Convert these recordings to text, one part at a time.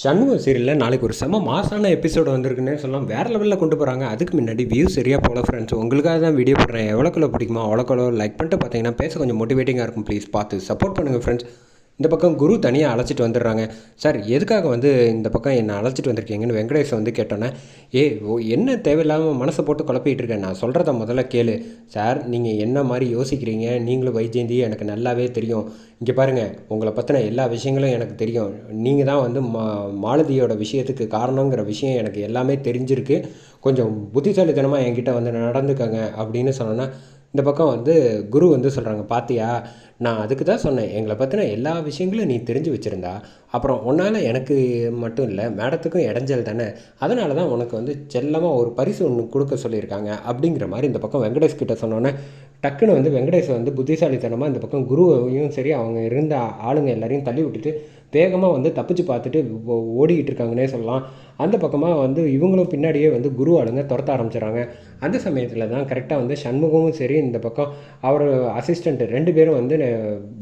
சண்முகம் சீரியலில் நாளைக்கு ஒரு செம மாசான எபிசோடு வந்திருக்குன்னே சொல்லலாம். வேறு லெவலில் கொண்டு போகிறாங்க அதுக்கு முன்னாடி வியூ சரியாக போல ஃப்ரெண்ட்ஸ் உங்களுக்காக தான் வீடியோ போடுறேன். எவ்வளோக்குள்ள பிடிக்குமோ அவ்வளோக்குள்ள லைக் பண்ணிட்டு பார்த்தீங்கன்னா பேச கொஞ்சம் மோட்டிவேட்டிங்காக இருக்கும். ப்ளீஸ் பார்த்து சப்போர்ட் பண்ணுங்கள் ஃப்ரெண்ட்ஸ் இந்த பக்கம் குரு தனியாக அழைச்சிட்டு வந்துடுறாங்க. சார் எதுக்காக வந்து இந்த பக்கம் என்னை அழைச்சிட்டு வந்திருக்கீங்கன்னு வெங்கடேஷ் வந்து கேட்டோன்னே ஏ ஓ என்ன தேவையில்லாமல் மனசை போட்டு குழப்பிகிட்டு இருக்கேன். நான் சொல்கிறத முதல்ல கேளு. சார் நீங்கள் என்ன மாதிரி யோசிக்கிறீங்க? நீங்களும் வைஜெயந்தி எனக்கு நல்லாவே தெரியும். இங்கே பாருங்கள் உங்களை பற்றின எல்லா விஷயங்களும் எனக்கு தெரியும். நீங்கள் தான் வந்து மா மாலதியோட விஷயத்துக்கு காரணங்கிற விஷயம் எனக்கு எல்லாமே தெரிஞ்சிருக்கு. கொஞ்சம் புத்திசாலித்தனமாக என்கிட்ட வந்து நடந்துக்கங்க. அப்படின்னு சொன்னோன்னா இந்த பக்கம் வந்து குரு வந்து சொல்கிறாங்க பாத்தியா நான் அதுக்கு தான் சொன்னேன். எங்களை பற்றின எல்லா விஷயங்களும் நீ தெரிஞ்சு வச்சுருந்தா. அப்புறம் உன்னால் எனக்கு மட்டும் இல்லை மேடத்துக்கும் இடைஞ்சல் தானே. அதனால தான் உனக்கு வந்து செல்லமாக ஒரு பரிசு ஒன்று கொடுக்க சொல்லியிருக்காங்க. அப்படிங்கிற மாதிரி இந்த பக்கம் வெங்கடேஷ் கிட்ட சொன்னோன்னே டக்குன்னு வந்து வெங்கடேஷ் வந்து புத்திசாலித்தனமாக இந்த பக்கம் குருவையும் சரி அவங்க இருந்த ஆளுங்க எல்லாரையும் தள்ளி விட்டுட்டு வேகமாக வந்து தப்பிச்சு பார்த்துட்டு ஓடிக்கிட்டு இருக்காங்கன்னே சொல்லலாம். அந்த பக்கமாக வந்து இவங்களும் பின்னாடியே வந்து குரு ஆளுங்க துரத்த ஆரம்பிச்சிடுறாங்க. அந்த சமயத்தில் தான் கரெக்டாக வந்து சண்முகமும் சரி இந்த பக்கம் அவர் அசிஸ்டண்ட்டு ரெண்டு பேரும் வந்து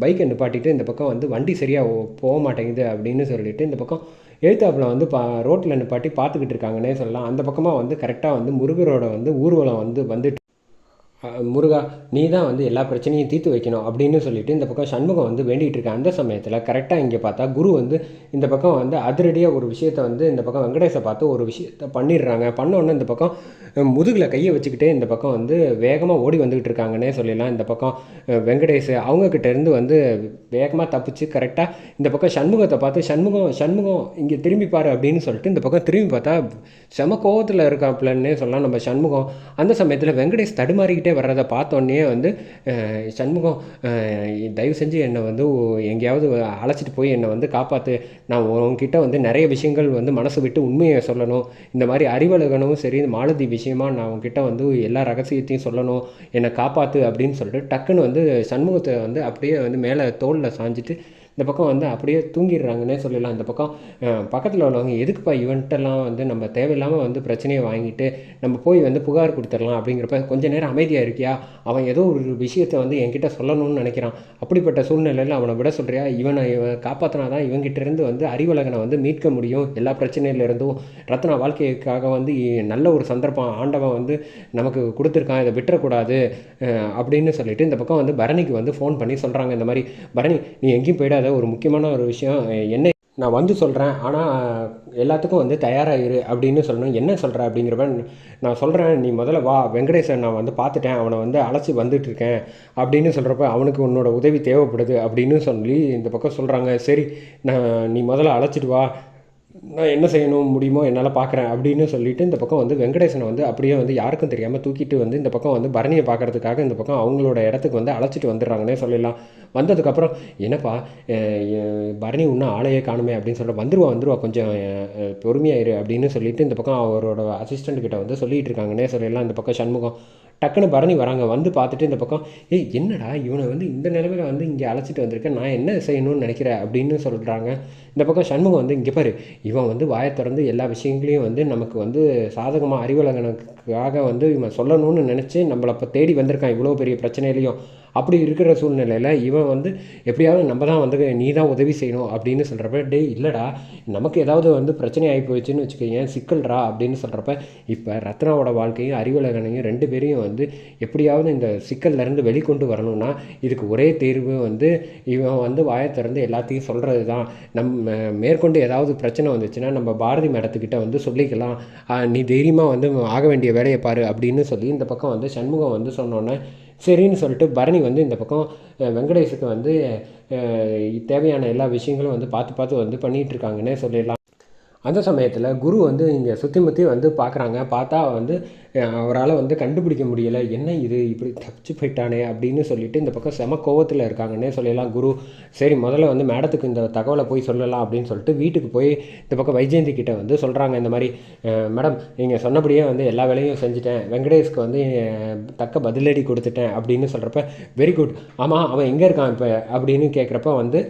பைக்கை நிப்பாட்டிட்டு இந்த பக்கம் வந்து வண்டி சரியாக போக மாட்டேங்குது அப்படின்னு சொல்லிட்டு இந்த பக்கம் எழுத்தாப்பில் வந்து பா ரோட்டில் நிப்பாட்டி பார்த்துக்கிட்டு இருக்காங்கன்னே சொல்லலாம். அந்த பக்கமாக வந்து கரெக்டாக வந்து முருகரோட வந்து ஊர்வலம் வந்து வந்துட்டு முருகா நீ தான் வந்து எல்லா பிரச்சனையும் தீர்த்து வைக்கணும் அப்படின்னு சொல்லிட்டு இந்த பக்கம் சண்முகம் வந்து வேண்டிகிட்டு இருக்க அந்த சமயத்தில் கரெக்டாக இங்கே பார்த்தா குரு வந்து இந்த பக்கம் வந்து அதிரடியாக ஒரு விஷயத்த வந்து இந்த பக்கம் வெங்கடேஷை பார்த்து ஒரு விஷயத்த பண்ணிடுறாங்க. பண்ணோன்னே இந்த பக்கம் முதுகில் கையை வச்சுக்கிட்டே இந்த பக்கம் வந்து வேகமாக ஓடி வந்துக்கிட்டு இருக்காங்கன்னே சொல்லிடலாம். இந்த பக்கம் வெங்கடேஷ் அவங்கக்கிட்டேருந்து வந்து வேகமாக தப்பிச்சு கரெக்டாக இந்த பக்கம் சண்முகத்தை பார்த்து சண்முகம் சண்முகம் இங்கே திரும்பி பாரு அப்படின்னு சொல்லிட்டு இந்த பக்கம் திரும்பி பார்த்தா செம கோவத்தில் இருக்காப்புலன்னே சொல்லலாம் நம்ம சண்முகம். அந்த சமயத்தில் வெங்கடேஷ் தடுமாறிக்கிட்டே வர்றதை பார்த்தோன்னே வந்து சண்முகம் தயவு செஞ்சு என்னை வந்து எங்கேயாவது அழைச்சிட்டு போய் என்னை வந்து காப்பாற்று நான் உங்ககிட்ட வந்து நிறைய விஷயங்கள் வந்து மனசு விட்டு உண்மையை சொல்லணும். இந்த மாதிரி அறிவழகனும் சரி இந்த மாலதி விஷயமா நான் உங்ககிட்ட வந்து எல்லா ரகசியத்தையும் சொல்லணும். என்னை காப்பாற்று அப்படின்னு சொல்லிட்டு டக்குன்னு வந்து சண்முகத்தை வந்து அப்படியே வந்து மேலே தோளில் சாஞ்சிட்டு இந்த பக்கம் வந்து அப்படியே தூங்கிடுறாங்கன்னே சொல்லலாம். இந்த பக்கம் பக்கத்தில் உள்ளவங்க எதுக்குப்பா இவன்ட்டெல்லாம் வந்து நம்ம தேவையில்லாமல் வந்து பிரச்சனையை வாங்கிட்டு நம்ம போய் வந்து புகார் கொடுத்துடலாம் அப்படிங்கிறப்ப கொஞ்ச நேரம் அமைதியாக இருக்கியா? அவன் ஏதோ ஒரு விஷயத்தை வந்து என்கிட்ட சொல்லணும்னு நினைக்கிறான். அப்படிப்பட்ட சூழ்நிலையில் அவனை விட சொல்கிறியா இவனை இவன் காப்பாற்றினா தான் இவன்கிட்ட இருந்து வந்து அறிவலகனை வந்து மீட்க முடியும். எல்லா பிரச்சனையிலிருந்தும் ரத்னா வாழ்க்கைக்காக வந்து நல்ல ஒரு சந்தர்ப்பம் ஆண்டவன் வந்து நமக்கு கொடுத்துருக்கான். இதை விட்டுறக்கூடாது அப்படின்னு சொல்லிட்டு இந்த பக்கம் வந்து பரணிக்கு வந்து ஃபோன் பண்ணி சொல்கிறாங்க இந்த மாதிரி பரணி நீ எங்கேயும் போயிடாத. ஒரு முக்கியமான ஒரு விஷயம் என்ன நான் வந்து சொல்கிறேன் ஆனால் எல்லாத்துக்கும் வந்து தயாராகிரு அப்படின்னு சொல்லணும். என்ன சொல்கிற அப்படிங்கிறப்ப நான் சொல்கிறேன் நீ முதல்ல வா வெங்கடேசன் நான் வந்து பார்த்துட்டேன் அவனை வந்து அழைச்சி வந்துட்டு இருக்கேன் அப்படின்னு சொல்கிறப்ப அவனுக்கு உன்னோட உதவி தேவைப்படுது அப்படின்னு சொல்லி இந்த பக்கம் சொல்கிறாங்க சரி நான் நீ முதல்ல அழைச்சிட்டு வா நான் என்ன செய்யணும் முடியுமோ என்னால் பார்க்குறேன் அப்படின்னு சொல்லிட்டு இந்த பக்கம் வந்து வெங்கடேசனை வந்து அப்படியே வந்து யாருக்கும் தெரியாமல் தூக்கிட்டு வந்து இந்த பக்கம் வந்து பரணியை பார்க்கறதுக்காக இந்த பக்கம் அவங்களோட இடத்துக்கு வந்து அழைச்சிட்டு வந்துடுறாங்கன்னே சொல்லலாம் வந்ததுக்கப்புறம் என்னப்பா பரணி இன்னும் ஆளையே காணுமே அப்படின்னு சொல்லிட்டு வந்துருவா வந்துருவா கொஞ்சம் பொறுமையாயிரு அப்படின்னு சொல்லிட்டு இந்த பக்கம் அவரோட அசிஸ்டண்ட் கிட்ட வந்து சொல்லிகிட்டு இருக்காங்கன்னே சொல்லிடலாம். இந்த பக்கம் சண்முகம் டக்குன்னு பரணி வராங்க. வந்து பார்த்துட்டு இந்த பக்கம் ஏய் என்னடா இவனை வந்து இந்த நிலமையில வந்து இங்கே அழைச்சிட்டு வந்திருக்கேன் நான் என்ன செய்யணும்னு நினைக்கிறேன் அப்படின்னு சொல்கிறாங்க இந்த பக்கம் சண்முகம் வந்து இங்கே பாரு இவன் வந்து வாயை திறந்து எல்லா விஷயங்களையும் வந்து நமக்கு வந்து சாதகமாக அறிவலகனுக்காக வந்து இவன் சொல்லணும்னு நினச்சி நம்மளை இப்போ தேடி வந்திருக்கான். இவ்வளோ பெரிய பிரச்சனையிலையும் அப்படி இருக்கிற சூழ்நிலையில் இவன் வந்து எப்படியாவது நம்ம தான் வந்து நீ தான் உதவி செய்யணும் அப்படின்னு சொல்கிறப்ப டேய் இல்லைடா நமக்கு ஏதாவது வந்து பிரச்சனை ஆகி போச்சுன்னு வச்சுக்கோங்க சிக்கல்டா அப்படின்னு சொல்கிறப்ப இப்போ ரத்னாவோட வாழ்க்கையும் அறிவழகனையும் ரெண்டு பேரையும் வந்து எப்படியாவது இந்த சிக்கல்ல இருந்து வெளிக்கொண்டு வரணும்னா இதுக்கு ஒரே தேர்வு வந்து இவன் வந்து வாயை திறந்து எல்லாத்தையும் சொல்கிறது தான் நம்ம மேற்கொண்டு ஏதாவது பிரச்சனை வந்துச்சுன்னா நம்ம பாரதி மேடத்துக்கிட்ட வந்து சொல்லிக்கலாம். நீ தைரியமாக வந்து ஆக வேண்டிய வேலையை பாரு அப்படின்னு சொல்லி இந்த பக்கம் வந்து சண்முகம் வந்து சொன்னோன்னே சரின்னு சொல்லிட்டு பரணி வந்து இந்த பக்கம் வெங்கடேஷுக்கு வந்து தேவையான எல்லா விஷயங்களும் வந்து பார்த்து பார்த்து வந்து பண்ணிகிட்ருக்காங்கன்னே சொல்லிடலாம். அந்த சமயத்தில் குரு வந்து இங்கே சுற்றி முற்றி வந்து பார்க்குறாங்க பார்த்தா வந்து அவரால் வந்து கண்டுபிடிக்க முடியலை. என்ன இது? இப்படி தப்பிச்சு போயிட்டானே? அப்படின்னு சொல்லிட்டு இந்த பக்கம் செம கோவத்தில் இருக்காங்கன்னே சொல்லலாம். குரு சரி முதல்ல வந்து மேடத்துக்கு இந்த தகவலை போய் சொல்லலாம். அப்படின்னு சொல்லிட்டு வீட்டுக்கு போய் இந்த பக்கம் வைஜெயந்தி கிட்டே வந்து சொல்கிறாங்க இந்த மாதிரி. மேடம் நீங்கள் சொன்னபடியே வந்து எல்லா வேலையும் செஞ்சுட்டேன். வெங்கடேஷ்க்கு வந்து தக்க பதிலடி கொடுத்துட்டேன். அப்படின்னு சொல்கிறப்ப வெரி குட். ஆமாம் அவன் எங்கே இருக்கான் இப்போ? அப்படின்னு கேட்குறப்ப வந்து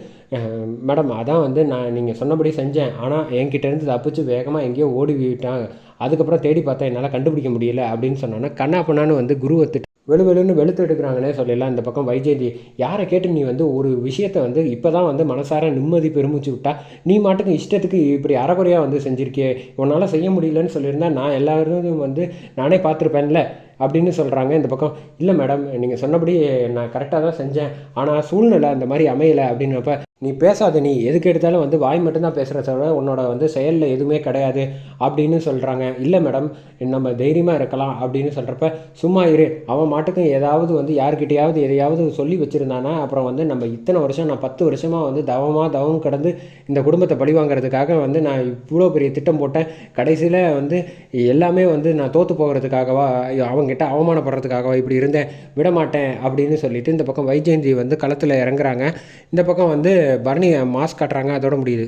மேடம் அதான் வந்து நான் நீங்கள் சொன்னபடி செஞ்சேன். ஆனால் என்கிட்டேருந்து தப்பிச்சு வேகமாக எங்கேயோ ஓடி விட்டான் அதுக்கப்புறம் தேடி பார்த்தா என்னால் கண்டுபிடிக்க முடியல அப்படின்னு சொன்னோன்னா கண்ணா பண்ணான்னு வந்து குருவை திட்டு வெளு வெளுன்னு வெளுத்து எடுக்கிறாங்கன்னே சொல்லலாம் இந்த பக்கம் வைஜெயந்தி யாரை கேட்டு நீ வந்து ஒரு விஷயத்தை வந்து இப்போ தான் வந்து மனசார நிம்மதி பெருமிச்சு விட்டா? நீ மாட்டுக்கு இஷ்டத்துக்கு இப்படி அறகுறையாக வந்து செஞ்சிருக்கியே? உன்னால் செய்ய முடியலன்னு சொல்லியிருந்தா நான் எல்லாரும் வந்து நானே பார்த்துருப்பேன்ல. அப்படின்னு சொல்கிறாங்க இந்த பக்கம் இல்லை மேடம் நீங்கள் சொன்னபடி நான் கரெக்டாக தான் செஞ்சேன். ஆனால் சூழ்நிலை அந்த மாதிரி அமையலை. அப்படின்னப்ப நீ பேசாத நீ. எதுக்கு எடுத்தாலும் வந்து வாய் மட்டும்தான் பேசுகிற தவிர உன்னோட வந்து செயலில் எதுவுமே கிடையாது. அப்படின்னு சொல்கிறாங்க இல்லை மேடம் நம்ம தைரியமாக இருக்கலாம். அப்படின்னு சொல்கிறப்ப சும்மா இரு. அவன் மாட்டுக்கும் ஏதாவது வந்து யார்கிட்டையாவது எதையாவது சொல்லி வச்சுருந்தானா அப்புறம் வந்து நம்ம இத்தனை வருஷம் நான் பத்து வருஷமாக வந்து தவமாக தவம் கடந்து இந்த குடும்பத்தை பழிவாங்கிறதுக்காக வந்து நான் இவ்வளோ பெரிய திட்டம் போட்டேன் கடைசியில் வந்து எல்லாமே வந்து நான் தோற்று போகிறதுக்காகவா அவங்ககிட்ட அவமானப்படுறதுக்காகவா இப்படி இருந்தேன் விட மாட்டேன் அப்படின்னு சொல்லிட்டு இந்த பக்கம் வைஜெயந்தி வந்து களத்தில் இறங்குறாங்க. இந்த பக்கம் வந்து பரணி மாஸ்க் காட்டுறாங்க அதோட முடியுது.